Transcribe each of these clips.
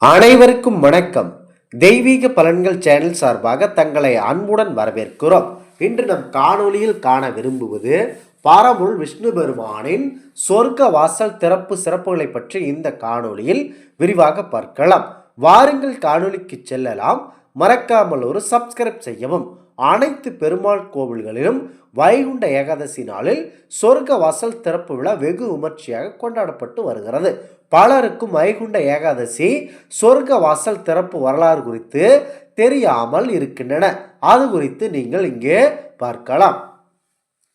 அனைவருக்கும் வணக்கம். தெய்வீக பலன்கள் சேனல் சார்பாக தங்களை அன்புடன் வரவேற்கிறோம். இன்று நம் காணொளியில் காண விரும்புவது பாரமுள் விஷ்ணு பெருமானின் சொர்க்க வாசல் திறப்பு சிறப்புகளை பற்றி இந்த காணொளியில் விரிவாக பார்க்கலாம். வாருங்கள் காணொலிக்கு செல்லலாம். மறக்காமல் ஒரு சப்ஸ்கிரைப் செய்யவும் அனைத்து பெருமாள் கோவில்களிலும் வைகுண்ட ஏகாதசி நாளில் சொர்க்க வாசல் திறப்பு விழா வெகு விமர்சையாக கொண்டாடப்பட்டு வருகிறது. பலருக்கும் வைகுண்ட ஏகாதசி சொர்க்க வாசல் திறப்பு வரலாறு குறித்து தெரியாமல் இருக்கின்றன. அது குறித்து நீங்கள் இங்கே பார்க்கலாம்.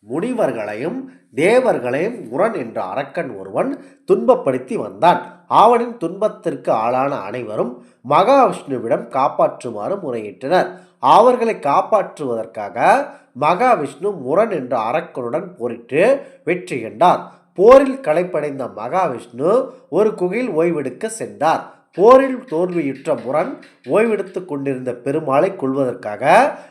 முனிவர்களையும் தேவர்களையும் முரண் என்ற அரக்கன் ஒருவன் துன்பப்படுத்தி வந்தான். அவனின் துன்பத்திற்கு ஆளான அனைவரும் மகாவிஷ்ணுவிடம் காப்பாற்றுமாறு முறையிட்டனர். அவர்களை காப்பாற்றுவதற்காக மகாவிஷ்ணு முரண் என்ற அரக்கனுடன் போரிட்டு வெற்றி கண்டார். போரில் களைப்படைந்த மகாவிஷ்ணு ஒரு குகையில் ஓய்வெடுக்க சென்றார். போரில் தோல்வியுற்ற முரண் ஓய்வெடுத்துக் கொண்டிருந்த பெருமாளை கொள்வதற்காக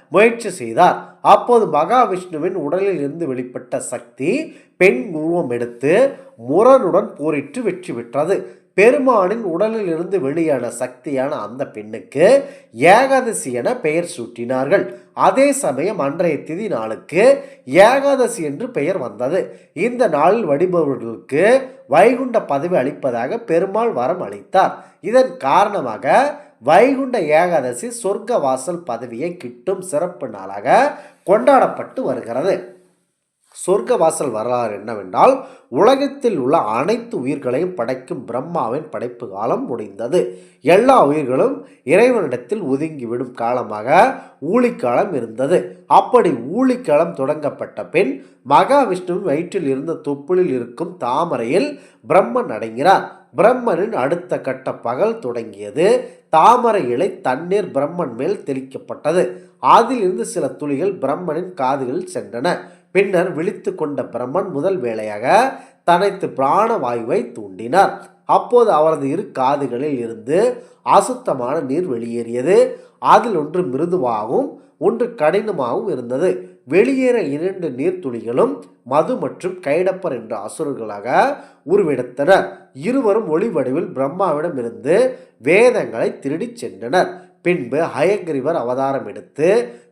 முயற்சி செய்தார். அப்போது மகாவிஷ்ணுவின் உடலில் இருந்து வெளிப்பட்ட சக்தி பெண் உருவம் எடுத்து முரனுடன் போரிட்டு வெற்றி பெற்றது. பெருமானின் உடலில் இருந்து வெளியான சக்தியான அந்த பெண்ணுக்கு ஏகாதசி என பெயர் சூட்டினார்கள். அதே சமயம் அன்றைய திதி நாளுக்கு ஏகாதசி என்று பெயர் வந்தது. இந்த நாளில் வழிபவர்களுக்கு வைகுண்ட பதவி அளிப்பதாக பெருமாள் வரம் அளித்தார். இதன் காரணமாக வைகுண்ட ஏகாதசி சொர்க்க வாசல் பதவியை கிட்டும் சிறப்பு நாளாக கொண்டாடப்பட்டு வருகிறது. சொர்க்க வாசல் வரலாறு என்னவென்றால் உலகத்தில் உள்ள அனைத்து உயிர்களையும் படைக்கும் பிரம்மாவின் படைப்பு காலம் முடிந்தது. எல்லா உயிர்களும் இறைவனிடத்தில் ஒதுங்கிவிடும் காலமாக ஊழிக்காலம் இருந்தது. அப்படி ஊழிக்காலம் தொடங்கப்பட்ட பின் மகாவிஷ்ணுவின் வயிற்றில் இருந்த தொப்புளில் இருக்கும் தாமரையில் பிரம்மன் அடங்கினார். பிரம்மனின் அடுத்த கட்ட பகல் தொடங்கியது. தாமரை இலை தண்ணீர் பிரம்மன் மேல் தெளிக்கப்பட்டது. அதிலிருந்து சில துளிகள் பிரம்மனின் காதுகளில் சென்றன. பின்னர் விழித்து கொண்ட பிரம்மன் முதல் வேளையாக தனைத்து பிராணவாயுவை தூண்டினார். அப்போது அவரது இரு காதுகளில் இருந்து அசுத்தமான நீர் வெளியேறியது. அதில் ஒன்று மிருதுவாகவும் ஒன்று கடினமாகவும் இருந்தது. வெளியேற இரண்டு நீர்த்துளிகளும் மது மற்றும் கைடப்பர் என்ற அசுரர்களாக உருவெடுத்தனர். இருவரும் ஒளி வடிவில் பிரம்மாவிடம் இருந்து வேதங்களை திருடிச் சென்றனர். பின்பு ஹயக்ரிவர் அவதாரம் எடுத்து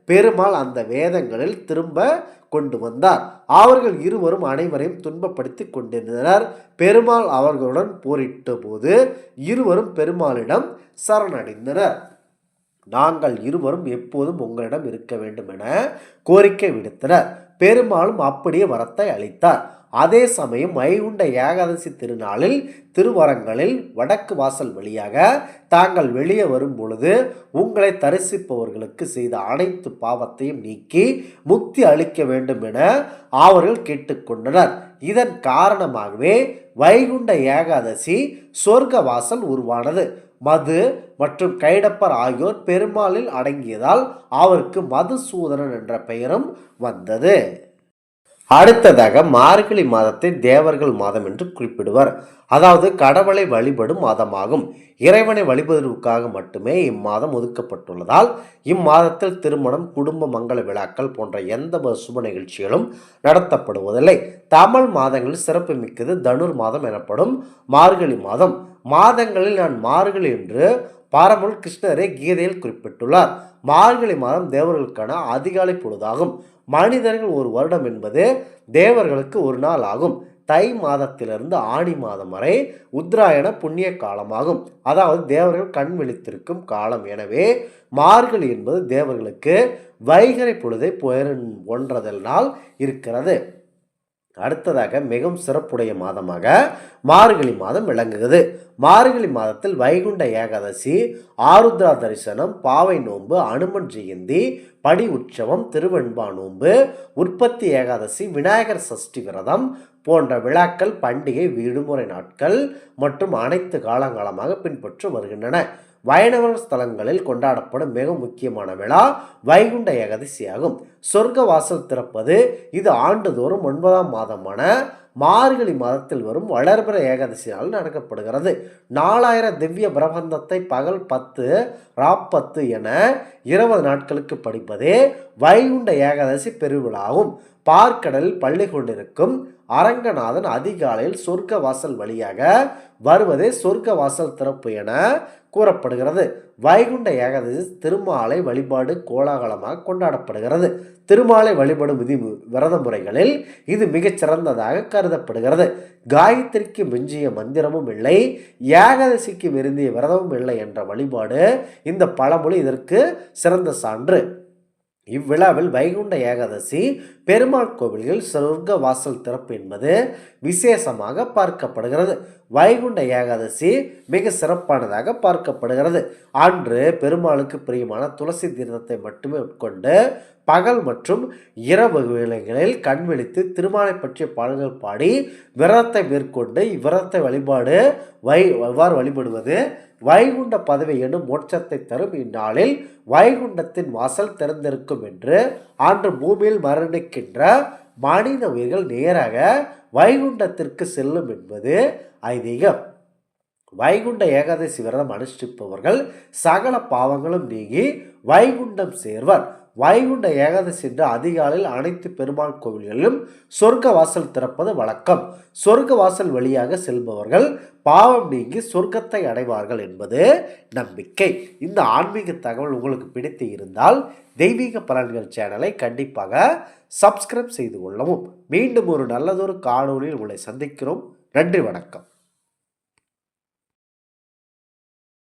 பெருமாள் அந்த வேதங்களில் திரும்ப கொண்டு வந்தார். அவர்கள் இருவரும் அனைவரையும் துன்பப்படுத்தி கொண்டிருந்தனர். பெருமாள் அவர்களுடன் போரிட்ட போது இருவரும் பெருமாளிடம் சரணடைந்தனர். நாங்கள் இருவரும் எப்போதும் உங்களிடம் இருக்க வேண்டும் என கோரிக்கை விடுத்தனர். பெருமாளும் அப்படியே வரத்தை அளித்தார். அதே சமயம் வைகுண்ட ஏகாதசி திருநாளில் திருவரங்களில் வடக்கு வாசல் வழியாக தாங்கள் வெளியே வரும் பொழுது உங்களை தரிசிப்பவர்களுக்கு செய்த அனைத்து பாவத்தையும் நீக்கி முக்தி அளிக்க வேண்டும் என அவர்கள் கேட்டுக்கொண்டனர். இதன் காரணமாகவே வைகுண்ட ஏகாதசி சொர்க்க வாசல் உருவானது. மது மற்றும் கைடப்பர் ஆகியோர் பெருமாளில் அடங்கியதால் அவருக்கு மதுசூதனன் என்ற பெயரும் வந்தது. அடுத்ததாக மார்கழி மாதத்தை தேவர்கள் மாதம் என்று குறிப்பிடுவர். அதாவது கடவுளை வழிபடும் மாதமாகும். இறைவனை வழிபடுவதற்காக மட்டுமே இம்மாதம் ஒதுக்கப்பட்டுள்ளதால் இம்மாதத்தில் திருமணம் குடும்ப மங்கள விழாக்கள் போன்ற எந்த சுப நிகழ்ச்சிகளும் நடத்தப்படுவதில்லை. தமிழ் மாதங்களில் சிறப்பு மிக்கது தனுர் மாதம் எனப்படும் மார்கழி மாதம். மாதங்களில் நான் மார்கழி என்று பாரமுல் கிருஷ்ணரை கீதையில் குறிப்பிட்டுள்ளார். மார்கழி மாதம் தேவர்களுக்கான அதிகாலை பொழுதாகும். மனிதர்கள் ஒரு வருடம் என்பது தேவர்களுக்கு ஒரு நாள் ஆகும். தை மாதத்திலிருந்து ஆணி மாதம் வரை உத்ராயண புண்ணிய காலமாகும். அதாவது தேவர்கள் கண் விழித்திருக்கும் காலம். எனவே மார்கழி என்பது தேவர்களுக்கு வைகரை பொழுதை ஒன்றதனால் இருக்கிறது. அடுத்ததாக மிகவும் சிறப்புடைய மாதமாக மார்கழி மாதம் விளங்குகிறது. மார்கழி மாதத்தில் வைகுண்ட ஏகாதசி ஆருத்ரா தரிசனம் பாவை நோன்பு அனுமன் ஜெயந்தி படி உற்சவம் திருவெண்பா நோன்பு உற்பத்தி ஏகாதசி விநாயகர் சஷ்டி விரதம் போன்ற விழாக்கள் பண்டிகை விடுமுறை நாட்கள் மற்றும் அனைத்து காலங்காலமாக பின்பற்று வருகின்றன. வைணவ ஸ்தலங்களில் கொண்டாடப்படும் மிக முக்கியமான விழா வைகுண்ட ஏகாதசி ஆகும் சொர்க்க வாசல் திறப்பது இது ஆண்டுதோறும் ஒன்பதாம் மாதமான மார்கழி மாதத்தில் வரும் வளர்பிற ஏகாதசி நாள் நடக்கப்படுகிறது. நாலாயிரம் திவ்ய பிரபந்தத்தை பகல் பத்து ராப்பத்து என இருபது நாட்களுக்கு படிப்பதே வைகுண்ட ஏகாதசி பெருவிழாகும். பார்க்கடலில் பள்ளி கொண்டிருக்கும் அரங்கநாதன் அதிகாலையில் சொர்க்க வாசல் வழியாக வருவதே சொர்க்க வாசல் திறப்பு என கூறப்படுகிறது. வைகுண்ட ஏகாதசி திருமாலை வழிபாடு கோலாகலமாக கொண்டாடப்படுகிறது. திருமாலை வழிபடும் விதி விரத முறைகளில் இது மிகச் சிறந்ததாக கருதப்படுகிறது. காயத்ரிக்கு மிஞ்சிய மந்திரமும் இல்லை. ஏகாதசிக்கு விருந்திய விரதமும் இல்லை என்ற வழிபாடு இந்த பழமொழி இதற்கு சிறந்த சான்று. இவ்விழாவில் வைகுண்ட ஏகாதசி பெருமாள் கோவில்கள் சொர்க்க வாசல் திறப்பு என்பது விசேஷமாக பார்க்கப்படுகிறது. வைகுண்ட ஏகாதசி மிக சிறப்பானதாக பார்க்கப்படுகிறது. அன்று பெருமாளுக்கு பிரியமான துளசி தீர்த்தத்தை மட்டுமே உட்கொண்டு பகல் மற்றும் இரவு வேளைகளில் கண் விழித்து திருமாலை பற்றிய பாடல்கள் பாடி விரதத்தை மேற்கொண்டு இவ்விரதத்தை வழிபாடு வை எவ்வாறு வழிபடுவது? வைகுண்ட பதவி எனும் மோட்சத்தை தரும் இந்நாளில் வைகுண்டத்தின் வாசல் திறந்திருக்கும் என்று அன்று பூமியில் மரணிக்கின்ற மனித உயிர்கள் நேராக வைகுண்டத்திற்கு செல்லும் என்பது ஐதீகம். வைகுண்ட ஏகாதசி விரதம் அனுஷ்டிப்பவர்கள் சகல பாவங்களும் நீங்கி வைகுண்டம் சேர்வர். வைகுண்ட ஏகாதசி என்று அதிகாலையில் அனைத்து பெருமாள் கோவில்களிலும் சொர்க்க வாசல் திறப்பது வழக்கம். சொர்க்க வாசல் வழியாக செல்பவர்கள் பாவம் நீங்கி சொர்க்கத்தை அடைவார்கள் என்பது நம்பிக்கை. இந்த ஆன்மீக தகவல் உங்களுக்கு பிடித்து இருந்தால் தெய்வீக பலன்கள் சேனலை கண்டிப்பாக சப்ஸ்கிரைப் செய்து கொள்ளவும். மீண்டும் ஒரு நல்லதொரு காணொலியில் உங்களை சந்திக்கிறோம். நன்றி வணக்கம்.